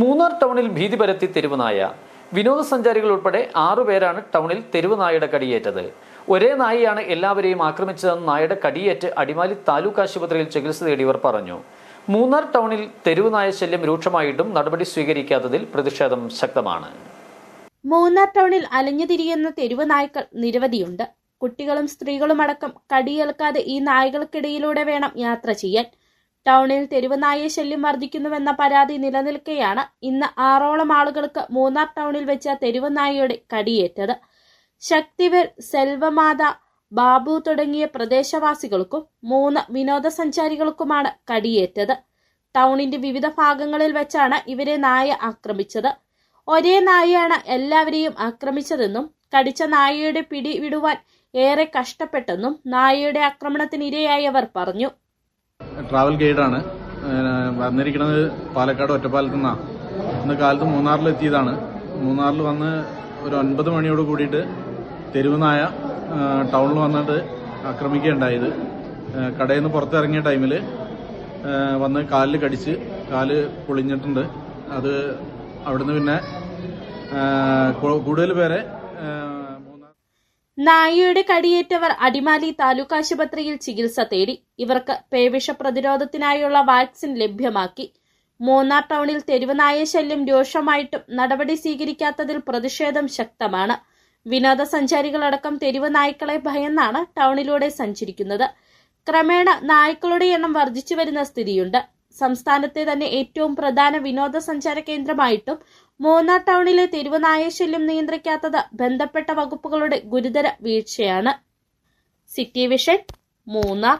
മൂന്നാർ ടൗണിൽ ഭീതി പരത്തി തെരുവുനായ വിനോദസഞ്ചാരികൾ ഉൾപ്പെടെ ആറുപേരാണ് ടൗണിൽ തെരുവുനായയുടെ കടിയേറ്റത്. ഒരേ നായയാണ് എല്ലാവരെയും ആക്രമിച്ചതെന്ന് നായയുടെ കടിയേറ്റ് അടിമാലി താലൂക്ക് ആശുപത്രിയിൽ ചികിത്സ തേടിയവർ പറഞ്ഞു. മൂന്നാർ ടൗണിൽ തെരുവുനായ ശല്യം രൂക്ഷമായിട്ടും നടപടി സ്വീകരിക്കാത്തതിൽ പ്രതിഷേധം ശക്തമാണ്. മൂന്നാർ ടൗണിൽ അലഞ്ഞുതിരിയുന്ന തെരുവ് നായ്ക്കൾ നിരവധിയുണ്ട്. കുട്ടികളും സ്ത്രീകളും അടക്കം കടിയേൽക്കാതെ ഈ നായ്കൾക്കിടയിലൂടെ വേണം യാത്ര ചെയ്യാൻ. ടൗണിൽ തെരുവ് നായ ശല്യം വർദ്ധിക്കുന്നുവെന്ന പരാതി നിലനിൽക്കെയാണ് ഇന്ന് ആറോളം ആളുകൾക്ക് മൂന്നാർ ടൗണിൽ വെച്ച തെരുവ് നായയുടെ കടിയേറ്റത്. ശക്തിവർ സെൽവമാത ബാബു തുടങ്ങിയ പ്രദേശവാസികൾക്കും മൂന്ന് വിനോദസഞ്ചാരികൾക്കുമാണ് കടിയേറ്റത്. ടൗണിന്റെ വിവിധ ഭാഗങ്ങളിൽ വെച്ചാണ് ഇവരെ നായ ആക്രമിച്ചത്. ഒരേ നായയാണ് എല്ലാവരെയും ആക്രമിച്ചതെന്നും കടിച്ച നായയുടെ പിടി വിടുവാൻ ഏറെ കഷ്ടപ്പെട്ടെന്നും നായയുടെ ആക്രമണത്തിനിരയായവർ പറഞ്ഞു. ട്രാവൽ ഗൈഡാണ് വന്നിരിക്കുന്നത് പാലക്കാട് ഒറ്റപ്പാലത്തു നിന്നാണ് ഇന്ന് കാലത്ത് മൂന്നാറിൽ എത്തിയതാണ് മൂന്നാറിൽ വന്ന് ഒരു ഒൻപത് മണിയോട് കൂടിയിട്ട് തെരുവുനായ ടൗണിൽ വന്നിട്ട് ആക്രമിക്കുകയുണ്ടായത്. കടയിൽ നിന്ന് പുറത്തിറങ്ങിയ ടൈമിൽ വന്ന് കാലിൽ കടിച്ച് കാൽ പൊളിഞ്ഞിട്ടുണ്ട്. അത് അവിടുന്ന് പിന്നെ കൂടുതൽ പേരെ നായയുടെ കടിയേറ്റവർ അടിമാലി താലൂക്ക് ആശുപത്രിയിൽ ചികിത്സ തേടി. ഇവർക്ക് പേവിഷ പ്രതിരോധത്തിനായുള്ള വാക്സിൻ ലഭ്യമാക്കി. മൂന്നാർ ടൗണിൽ തെരുവ് നായ ശല്യം രൂക്ഷമായിട്ടും നടപടി സ്വീകരിക്കാത്തതിൽ പ്രതിഷേധം ശക്തമാണ്. വിനോദസഞ്ചാരികളടക്കം തെരുവ് നായ്ക്കളെ ഭയന്നാണ് ടൗണിലൂടെ സഞ്ചരിക്കുന്നത്. ക്രമേണ നായ്ക്കളുടെ എണ്ണം വർദ്ധിച്ചു വരുന്ന സ്ഥിതിയുണ്ട്. സംസ്ഥാനത്തെ തന്നെ ഏറ്റവും പ്രധാന വിനോദസഞ്ചാര കേന്ദ്രമായിട്ടും മൂന്നാർ ടൗണിലെ തെരുവനായശല്യം നിയന്ത്രിക്കാത്തത് ബന്ധപ്പെട്ട വകുപ്പുകളുടെ ഗുരുതര വീഴ്ചയാണ്. City vision Munnar.